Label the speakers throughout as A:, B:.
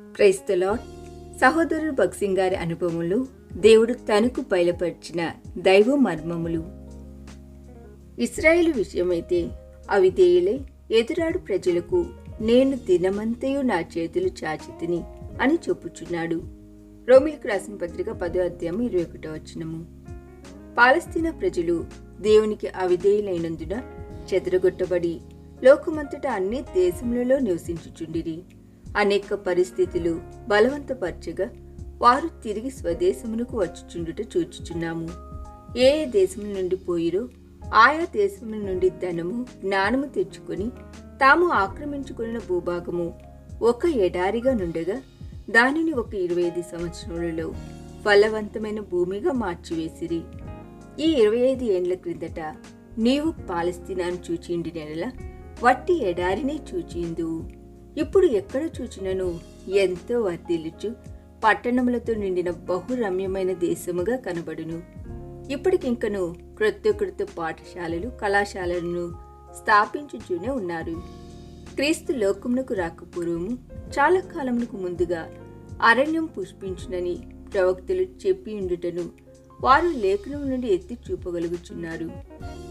A: క్రైస్తలో సహోదరుడు భక్సింగ్ గారి అనుభవములు దేవుడు తనకు బయలుపరిచిన దైవ మర్మములు. ఇస్రాయేల్ విషయమైతే అవిధేయులే ఎదురాడు ప్రజలకు నేను దినమంతయు నా చేతులు చాచితిని అని చెప్పుచున్నాడు. రోమిల్కి రాసిన పత్రిక పదో అధ్యాయం ఇరవై ఒకటో వచ్చినము పాలస్తీనా ప్రజలు దేవునికి అవిధేయులైనందున చెదరగొట్టబడి లోకమంతటా అన్ని దేశములలో నివసించుచుండిరి. అనేక పరిస్థితులు బలవంతపరచగా వారు తిరిగి స్వదేశమునకు వచ్చుచుండుట చూచుచున్నాము. ఏ ఏ దేశముల నుండి పోయిరో ఆయా దేశముల నుండి ధనము జ్ఞానము తెచ్చుకొని తాము ఆక్రమించుకున్న భూభాగము ఒక ఎడారిగా నుండగా దానిని ఒక ఇరవై ఐదు సంవత్సరములలో ఫలవంతమైన భూమిగా మార్చివేసిరి. ఈ ఇరవై ఐదు ఏండ్ల క్రిందట నీవు పాలస్తీనాను చూచిండి నెల వట్టి ఎడారినే చూచిందు ఇప్పుడు ఎక్కడ చూచినను ఎంతో వర్ధిల్లుచు పట్టణములతో నిండిన బహురమ్యమైన దేశముగా కనబడును. ఇప్పటికింకను క్రొత్త క్రొత్త పాఠశాలలు కళాశాలలను స్థాపించుచూనే ఉన్నారు. క్రీస్తు లోకమునకు రాకపూర్వము చాలా కాలమునకు ముందుగా అరణ్యం పుష్పించునని ప్రవక్తలు చెప్పి ఉండుటను వారు లేఖనం నుండి ఎత్తి చూపగలుగుచున్నారు.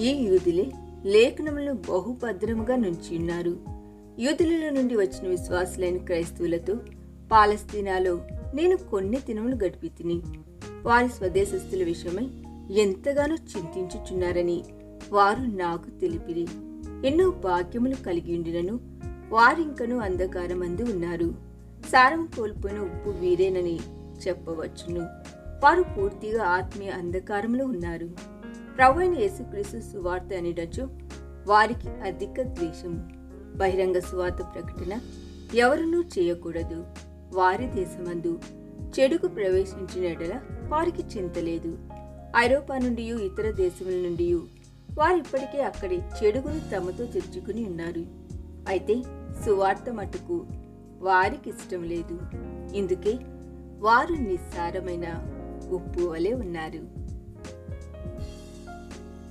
A: ఈ యూదులే లేఖనములను బహుభద్రముగా నుంచి ఉన్నారు యూదుల నుండి వచ్చిన విశ్వాసులైన క్రైస్తవులతో పాలస్తీనాలో నేను కొన్ని దినములు గడిపి తిని వారి స్వదేశస్థుల విషయమై ఎంతగానో చింతించుచున్నారని వారు నాకు తెలిపిరి. ఎన్నో భాగ్యములు కలిగి ఉండినను వారింకను అంధకారమందు ఉన్నారు. సారం కోల్పోయిన ఉప్పు వీరేనని చెప్పవచ్చును. వారు పూర్తిగా ఆత్మీయ అంధకారంలో ఉన్నారు. ప్రభు యేసుక్రీస్తు సువార్త అనిడచు వారికి అధిక ద్వేషము. బహిరంగ సువార్త ప్రకటన ఎవరునూ చేయకూడదు. వారి దేశమందు చెడుకు ప్రవేశించిన ఎడల వారికి చింత లేదు. ఐరోపా నుండి ఇతర దేశముల నుండి వారు ఇప్పటికే అక్కడి చెడుగును తమతో తెచ్చుకుని ఉన్నారు. అయితే సువార్త మటుకు వారికి ఇష్టం లేదు. ఇందుకే వారు నిస్సారమైన ఉప్పు వలె ఉన్నారు.